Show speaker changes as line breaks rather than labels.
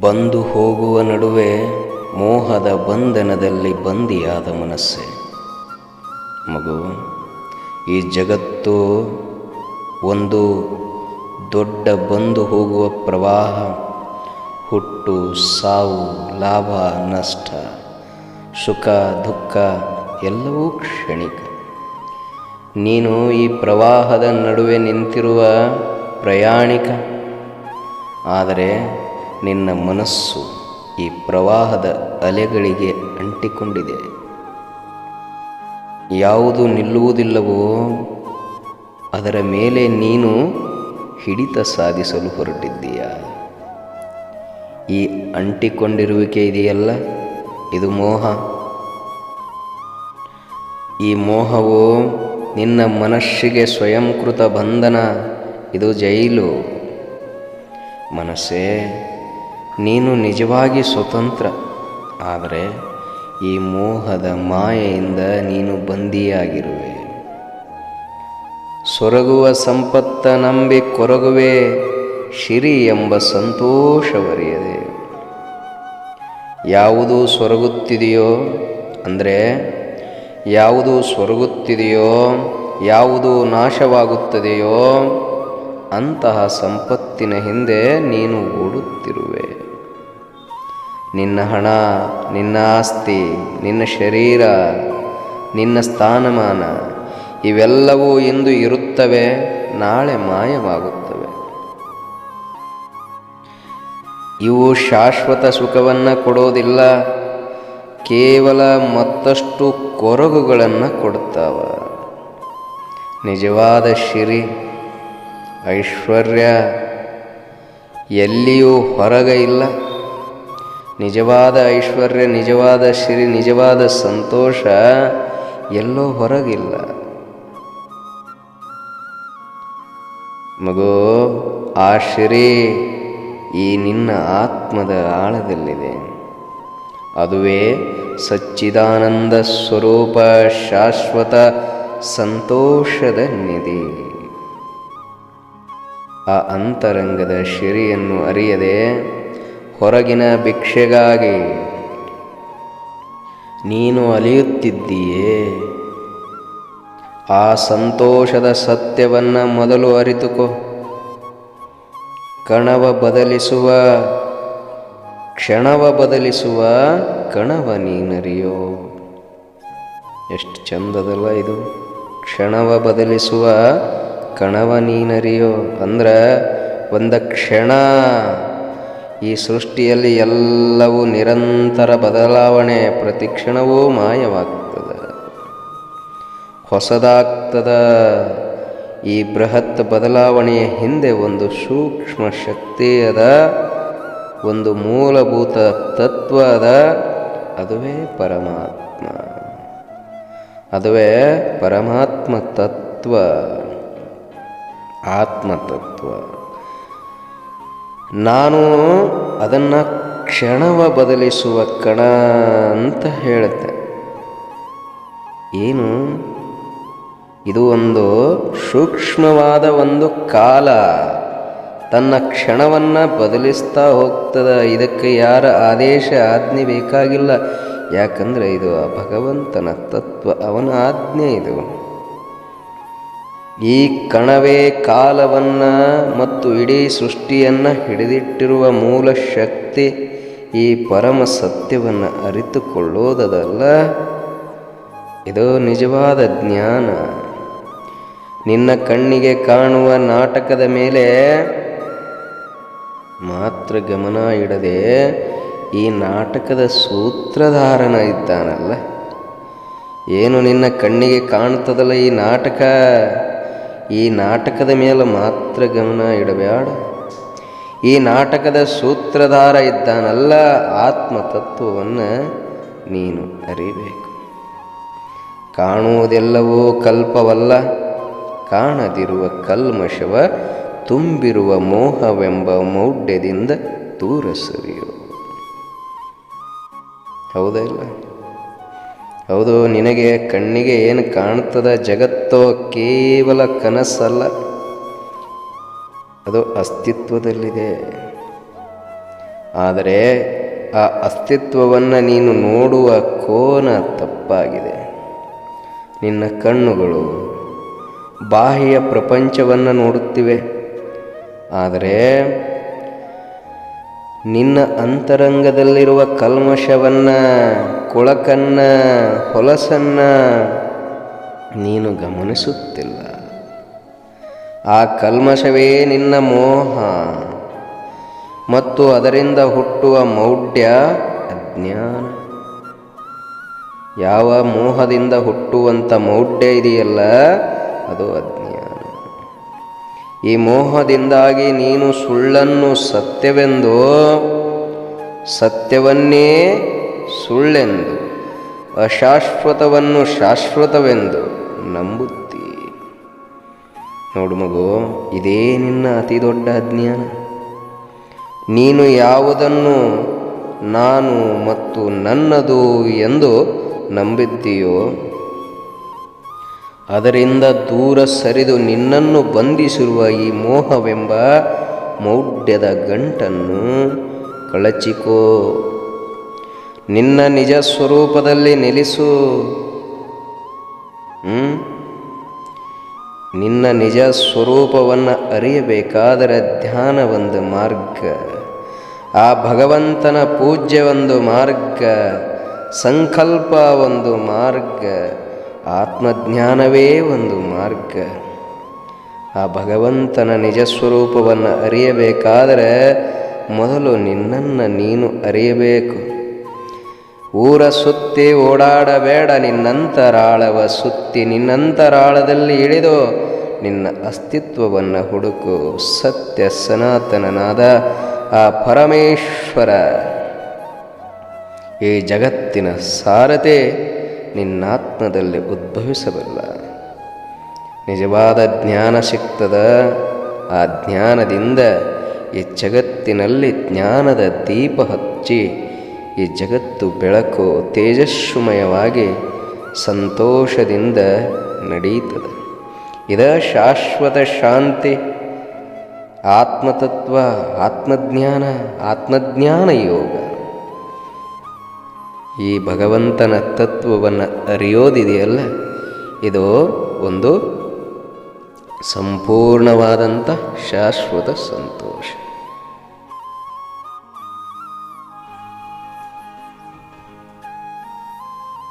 ಬಂದು ಹೋಗುವ ನಡುವೆ ಮೋಹದ ಬಂಧನದಲ್ಲಿ ಬಂದಿಯಾದ ಮನಸ್ಸೆ. ಮಗು, ಈ ಜಗತ್ತು ಒಂದು ದೊಡ್ಡ ಬಂದು ಹೋಗುವ ಪ್ರವಾಹ, ಹುಟ್ಟು, ಸಾವು, ಲಾಭ, ನಷ್ಟ, ಸುಖ, ದುಃಖ, ಎಲ್ಲವೂ ಕ್ಷಣಿಕ. ನೀನು ಈ ಪ್ರವಾಹದ ನಡುವೆ ನಿಂತಿರುವ ಪ್ರಯಾಣಿಕ. ಆದರೆ ನಿನ್ನ ಮನಸ್ಸು ಈ ಪ್ರವಾಹದ ಅಲೆಗಳಿಗೆ ಅಂಟಿಕೊಂಡಿದೆ. ಯಾವುದು ನಿಲ್ಲುವುದಿಲ್ಲವೋ ಅದರ ಮೇಲೆ ನೀನು ಹಿಡಿತ ಸಾಧಿಸಲು ಹೊರಟಿದ್ದೀಯ? ಈ ಅಂಟಿಕೊಂಡಿರುವಿಕೆ ಇದೆಯಲ್ಲ? ಇದು ಮೋಹ. ಈ ಮೋಹವು ನಿನ್ನ ಮನಸ್ಸಿಗೆ ಸ್ವಯಂಕೃತ ಬಂಧನ. ಇದು ಜೈಲು. ಮನಸ್ಸೇ ನೀನು ನಿಜವಾಗಿ ಸ್ವತಂತ್ರ. ಆದರೆ ಈ ಮೋಹದ ಮಾಯೆಯಿಂದ ನೀನು ಬಂದಿಯಾಗಿರುವೆ. ಸೊರಗುವ ಸಂಪತ್ತ ನಂಬಿ ಕೊರಗುವೆ, ಶಿರಿ ಎಂಬ ಸಂತೋಷವರಿಯದೆ ಯಾವುದು ಸೊರಗುತ್ತಿದೆಯೋ, ಅಂದರೆ ಯಾವುದು ಸೊರಗುತ್ತಿದೆಯೋ, ಯಾವುದು ನಾಶವಾಗುತ್ತದೆಯೋ, ಅಂತಹ ಸಂಪತ್ತಿನ ಹಿಂದೆ ನೀನು ಓಡುತ್ತಿರುವೆ. ನಿನ್ನ ಹಣ, ನಿನ್ನ ಆಸ್ತಿ, ನಿನ್ನ ಶರೀರ, ನಿನ್ನ ಸ್ಥಾನಮಾನ ಇವೆಲ್ಲವೂ ಇಂದು ಇರುತ್ತವೆ, ನಾಳೆ ಮಾಯವಾಗುತ್ತವೆ. ಇವು ಶಾಶ್ವತ ಸುಖವನ್ನು ಕೊಡೋದಿಲ್ಲ, ಕೇವಲ ಮತ್ತಷ್ಟು ಕೊರಗುಗಳನ್ನು ಕೊಡುತ್ತಾವ ನಿಜವಾದ ಶಿರಿ, ಐಶ್ವರ್ಯ ಎಲ್ಲಿಯೂ ಹೊರಗೆ ಇಲ್ಲ. ನಿಜವಾದ ಐಶ್ವರ್ಯ, ನಿಜವಾದ ಶ್ರೀ ನಿಜವಾದ ಸಂತೋಷ ಎಲ್ಲೋ ಹೊರಗಿಲ್ಲ. ಮಗು, ಆ ಶಿರಿ ಈ ನಿನ್ನ ಆತ್ಮದ ಆಳದಲ್ಲಿದೆ. ಅದುವೇ ಸಚ್ಚಿದಾನಂದ ಸ್ವರೂಪ ಶಾಶ್ವತ ಸಂತೋಷದ ನಿಧಿ. ಆ ಅಂತರಂಗದ ಶಿರಿಯನ್ನು ಅರಿಯದೆ ಹೊರಗಿನ ಭಿಕ್ಷೆಗಾಗಿ ನೀನು ಅಲಿಯುತ್ತಿದ್ದೀಯೇ? ಆ ಸಂತೋಷದ ಸತ್ಯವನ್ನು ಮೊದಲು ಅರಿತುಕೋ. ಕಣವ ಬದಲಿಸುವ, ಕ್ಷಣವ ಬದಲಿಸುವ ಕಣವ ನೀನರಿಯೋ? ಎಷ್ಟು ಚಂದದಲ್ಲ ಇದು. ಕ್ಷಣವ ಬದಲಿಸುವ ಕಣವ ನೀನರಿಯೋ? ಅಂದ್ರೆ, ಒಂದು ಕ್ಷಣ ಈ ಸೃಷ್ಟಿಯಲ್ಲಿ ಎಲ್ಲವೂ ನಿರಂತರ ಬದಲಾವಣೆ ಪ್ರತಿ ಕ್ಷಣವೂ ಮಾಯವಾಗ್ತದೆ. ಹೊಸದಾಗ್ತದ ಈ ಬೃಹತ್ ಬದಲಾವಣೆಯ ಹಿಂದೆ ಒಂದು ಸೂಕ್ಷ್ಮ ಶಕ್ತಿ ಅದ ಒಂದು ಮೂಲಭೂತ ತತ್ವ ಅದ ಅದುವೇ ಪರಮಾತ್ಮ. ಅದುವೇ ಪರಮಾತ್ಮ ತತ್ವ, ಆತ್ಮತತ್ವ. ನಾನು ಅದನ್ನು ಕ್ಷಣವ ಬದಲಿಸುವ ಕಣ ಅಂತ ಹೇಳುತ್ತೆ. ಏನು? ಇದು ಒಂದು ಸೂಕ್ಷ್ಮವಾದ ಒಂದು ಕಾಲ. ತನ್ನ ಕ್ಷಣವನ್ನು ಬದಲಿಸ್ತಾ ಹೋಗ್ತದ. ಇದಕ್ಕೆ ಯಾರ ಆದೇಶ, ಆಜ್ಞೆ ಬೇಕಾಗಿಲ್ಲ. ಯಾಕಂದರೆ ಇದು ಭಗವಂತನ ತತ್ವ, ಅವನ ಆಜ್ಞೆ ಇದು. ಈ ಕಣವೇ ಕಾಲವನ್ನು ಮತ್ತು ಇಡೀ ಸೃಷ್ಟಿಯನ್ನು ಹಿಡಿದಿಟ್ಟಿರುವ ಮೂಲ ಶಕ್ತಿ ಈ ಪರಮ ಸತ್ಯವನ್ನು ಅರಿತುಕೊಳ್ಳೋದದಲ್ಲ. ಇದು ನಿಜವಾದ ಜ್ಞಾನ. ನಿನ್ನ ಕಣ್ಣಿಗೆ ಕಾಣುವ ನಾಟಕದ ಮೇಲೆ ಮಾತ್ರ ಗಮನ ಇಡದೆ ಈ ನಾಟಕದ ಸೂತ್ರಧಾರನ ಇದ್ದಾನಲ್ಲ. ಏನು ನಿನ್ನ ಕಣ್ಣಿಗೆ ಕಾಣ್ತದಲ್ಲ ಈ ನಾಟಕ? ಈ ನಾಟಕದ ಮೇಲೆ ಮಾತ್ರ ಗಮನ ಇಡಬೇಡ. ಈ ನಾಟಕದ ಸೂತ್ರಧಾರ ಇದ್ದಾನಲ್ಲ ಆತ್ಮತತ್ವವನ್ನು ನೀನು ಅರಿಬೇಕು. ಕಾಣುವುದೆಲ್ಲವೂ ಕಲ್ಪವಲ್ಲ, ಕಾಣದಿರುವ ಕಲ್ಮಶವ ತುಂಬಿರುವ ಮೋಹವೆಂಬ ಮೌಢ್ಯದಿಂದ ದೂರ ಸರಿಯು. ಹೌದಾ ಇಲ್ಲ? ಹೌದು, ನಿನಗೆ ಕಣ್ಣಿಗೆ ಏನು ಕಾಣ್ತದ ಜಗತ್ತೋ ಕೇವಲ ಕನಸಲ್ಲ. ಅದು ಅಸ್ತಿತ್ವದಲ್ಲಿದೆ. ಆದರೆ ಆ ಅಸ್ತಿತ್ವವನ್ನು ನೀನು ನೋಡುವ ಕೋನ ತಪ್ಪಾಗಿದೆ. ನಿನ್ನ ಕಣ್ಣುಗಳು ಬಾಹ್ಯ ಪ್ರಪಂಚವನ್ನು ನೋಡುತ್ತಿವೆ. ಆದರೆ ನಿನ್ನ ಅಂತರಂಗದಲ್ಲಿರುವ ಕಲ್ಮಶವನ್ನು ಕೊಳಕನ್ನು, ಹೊಲಸನ್ನು ನೀನು ಗಮನಿಸುತ್ತಿಲ್ಲ. ಆ ಕಲ್ಮಶವೇ ನಿನ್ನ ಮೋಹ ಮತ್ತು ಅದರಿಂದ ಹುಟ್ಟುವ ಮೌಢ್ಯ ಅಜ್ಞಾನ. ಯಾವ ಮೋಹದಿಂದ ಹುಟ್ಟುವಂಥ ಮೌಢ್ಯ ಇದೆಯಲ್ಲ, ಅದು ಅಜ್ಞಾನ. ಈ ಮೋಹದಿಂದಾಗಿ ನೀನು ಸುಳ್ಳನ್ನು ಸತ್ಯವೆಂದು, ಸತ್ಯವನ್ನೇ ಸುಳ್ಳೆಂದು, ಅಶಾಶ್ವತವನ್ನು ಶಾಶ್ವತವೆಂದು ನಂಬುತ್ತಿ. ನೋಡು ಮಗು, ಇದೇ ನಿನ್ನ ಅತಿ ದೊಡ್ಡ ಅಜ್ಞಾನ. ನೀನು ಯಾವುದನ್ನು ನಾನು ಮತ್ತು ನನ್ನದು ಎಂದು ನಂಬಿದ್ದೀಯೋ, ಅದರಿಂದ ದೂರ ಸರಿದು ನಿನ್ನನ್ನು ಬಂಧಿಸಿರುವ ಈ ಮೋಹವೆಂಬ ಮೌಢ್ಯದ ಗಂಟನ್ನು ಕಳಚಿಕೋ. ನಿನ್ನ ನಿಜ ಸ್ವರೂಪದಲ್ಲಿ ನಿಲ್ಲಿಸು? ನಿನ್ನ ನಿಜ ಸ್ವರೂಪವನ್ನು ಅರಿಯಬೇಕಾದರೆ ಧ್ಯಾನ ಒಂದು ಮಾರ್ಗ. ಆ ಭಗವಂತನ ಪೂಜ್ಯ ಒಂದು ಮಾರ್ಗ. ಸಂಕಲ್ಪ ಒಂದು ಮಾರ್ಗ. ಆತ್ಮಜ್ಞಾನವೇ ಒಂದು ಮಾರ್ಗ. ಆ ಭಗವಂತನ ನಿಜ ಸ್ವರೂಪವನ್ನು ಅರಿಯಬೇಕಾದರೆ ಮೊದಲು ನಿನ್ನನ್ನು ನೀನು ಅರಿಯಬೇಕು. ಊರ ಸುತ್ತಿ ಓಡಾಡಬೇಡ ನಿನ್ನಂತರಾಳವ, ಸುತ್ತಿ ನಿನ್ನಂತರಾಳದಲ್ಲಿ ಇಳಿದು ನಿನ್ನ ಅಸ್ತಿತ್ವವನ್ನು ಹುಡುಕು. ಸತ್ಯ ಸನಾತನನಾದ ಆ ಪರಮೇಶ್ವರ. ಈ ಜಗತ್ತಿನ ಸಾರತೆ ನಿನ್ನಾತ್ಮದಲ್ಲಿ ಉದ್ಭವಿಸಬಲ್ಲ. ನಿಜವಾದ ಜ್ಞಾನ ಸಿಕ್ತದ ಆ ಜ್ಞಾನದಿಂದ ಈ ಜಗತ್ತಿನಲ್ಲಿ ಜ್ಞಾನದ ದೀಪ ಹಚ್ಚಿ ಈ ಜಗತ್ತು ಬೆಳಕು ತೇಜಸ್ಸುಮಯವಾಗಿ ಸಂತೋಷದಿಂದ ನಡೀತದೆ ಇದ ಶಾಶ್ವತ ಶಾಂತಿ, ಆತ್ಮತತ್ವ, ಆತ್ಮಜ್ಞಾನ ಆತ್ಮಜ್ಞಾನ ಯೋಗ. ಈ ಭಗವಂತನ ತತ್ವವನ್ನು ಅರಿಯೋದಿದೆಯಲ್ಲ? ಇದು ಒಂದು ಸಂಪೂರ್ಣವಾದಂಥ ಶಾಶ್ವತ ಸಂತೋಷ.